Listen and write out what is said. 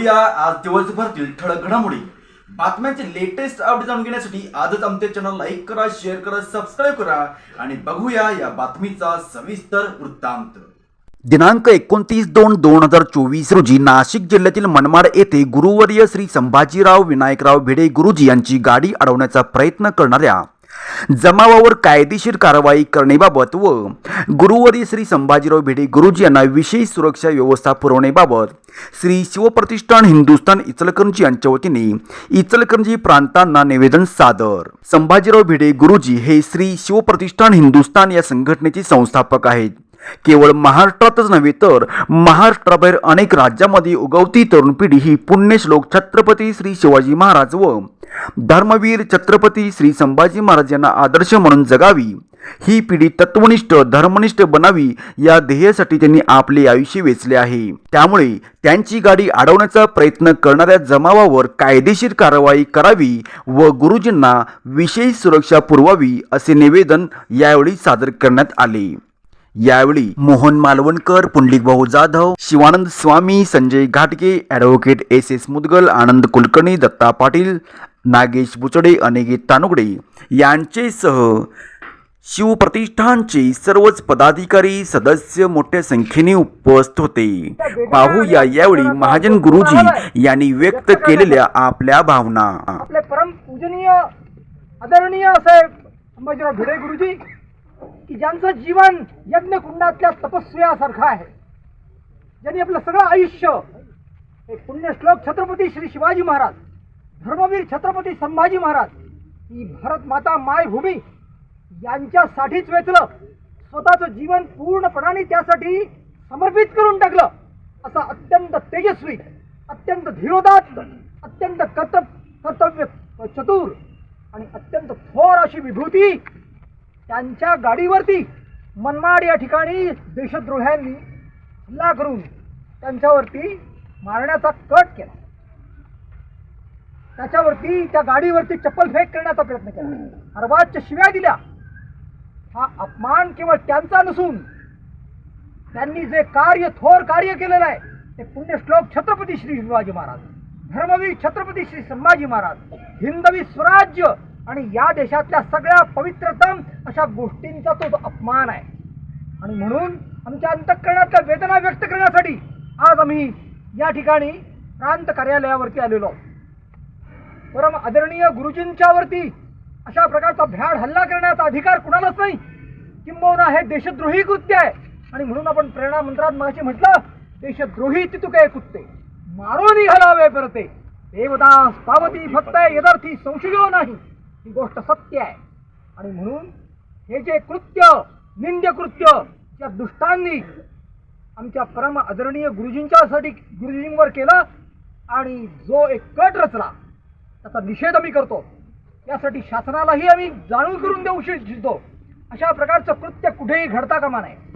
बघूया. आज दिवसभरातील ठळक घडामोडी. बातम्यांचे लेटेस्ट अपडेट जाणून घेण्यासाठी आजच आमच्या चॅनल लाईक करा शेअर करा सबस्क्राईब करा आणि बघूया या बातमीचा सविस्तर वृत्तांत. दिनांक एकोणतीस दोन दोन हजार चोवीस रोजी नाशिक जिल्ह्यातील मनमाड येथे गुरुवर्य श्री संभाजीराव विनायकराव भिडे गुरुजी यांची गाडी अडवण्याचा प्रयत्न करणाऱ्या जमावावर कायदेशीर कारवाई करण्याबाबत व गुरुवरी श्री संभाजीराव भिडे गुरुजी यांना विशेष सुरक्षा व्यवस्था पुरवण्याबाबत श्री शिवप्रतिष्ठान हिंदुस्थान इचलकरंजी यांच्या वतीने इचलकरंजी प्रांतांना निवेदन सादर. संभाजीराव भिडे गुरुजी हे श्री शिवप्रतिष्ठान हिंदुस्थान या संघटनेचे संस्थापक आहेत. केवळ महाराष्ट्रातच नव्हे तर महाराष्ट्राबाहेर अनेक राज्यामध्ये उगवती तरुण पिढी ही पुण्यश्लोक छत्रपती श्री शिवाजी महाराज व धर्मवीर छत्रपती श्री संभाजी महाराज यांना आदर्श म्हणून जगावी. ही पिढी तत्वनिष्ठ धर्मनिष्ठ बनावी या ध्येयासाठी त्यांनी आपले आयुष्य वेचले आहे. त्यामुळे त्यांची गाडी अडवण्याचा प्रयत्न करणाऱ्या जमावावर कायदेशीर कारवाई करावी व गुरुजींना विशेष सुरक्षा पुरवावी असे निवेदन यावेळी सादर करण्यात आले. यावेळी मोहन मालवणकर पुंडलिक भाऊ जाधव शिवानंद स्वामी संजय घाटगे advocate S S Mudgal Anand Kulkarni Datta Patil Nagesh Buchade अनेक तानुगडे यांचेसह शिवप्रतिष्ठानचे सर्वच पदाधिकारी सदस्य मोठ्या संख्येने उपस्थित होते. पाहूया यावेळी महाजन गुरुजी यांनी व्यक्त केलेल्या आपल्या भावना. आपले परम पूजनीय आदरणीय असे अंबाजीराव भिडे गुरुजी की ज्यांचं जीवन यज्ञकुंडातल्या तपस्व्यासारखं आहे. ज्यांनी आपलं सगळं आयुष्य एक पुण्यश्लोक छत्रपती श्री शिवाजी महाराज धर्मवीर छत्रपती संभाजी महाराज ही भारत माता मायभूमी यांच्यासाठीच वेचलं. स्वतःचं जीवन पूर्णपणाने त्यासाठी समर्पित करून टाकलं. असा अत्यंत तेजस्वी अत्यंत धीरोदात अत्यंत कर्तव्य कर्तव्य चतुर आणि अत्यंत थोर अशी विभूती त्यांच्या गाडीवरती मनमाड या ठिकाणी देशद्रोह्यांनी हल्ला करून त्यांच्यावरती मारण्याचा कट केला. त्याच्यावरती त्या गाडीवरती चप्पल फेक करण्याचा प्रयत्न केला. अर्वाजच्या शिव्या दिल्या. हा अपमान केवळ त्यांचा नसून त्यांनी जे कार्य थोर कार्य केलेलं आहे ते पुण्यश्लोक छत्रपती श्री शिवाजी महाराज धर्मवीर छत्रपती श्री संभाजी महाराज हिंदवी स्वराज्य आणि या देशातल्या सगळ्या पवित्रतम अशा गोष्टींचा तो अपमान आहे. आणि म्हणून आमच्या अंतःकरणातल्या वेदना व्यक्त करण्यासाठी आज आम्ही या ठिकाणी प्रांत कार्यालयावरती आलेलो आहोत. परम आदरणीय गुरुजींच्यावरती अशा प्रकारचा भ्याड हल्ला करण्याचा अधिकार कुणालाच नाही. किंबहुना हे देशद्रोही कृत्य आहे. आणि म्हणून आपण प्रेरणा मंत्रात मागाशी म्हटलं देशद्रोही तितुके कुत्ते. मारून घालावे परते. देवदास पावती फक्त यदर्थी संशयो नाही. ही गोष्ट सत्य आहे. आणि म्हणून हे जे कृत्य निंद्य कृत्य ज्या दुष्टांनी आमच्या परम आदरणीय गुरुजींच्यासाठी गुरुजींवर केलं आणि जो एक कट रचला त्याचा निषेध आम्ही करतो. यासाठी शासनालाही आम्ही जाणून करून देऊ इच्छितो अशा प्रकारचं कृत्य कुठेही घडता कामा नये.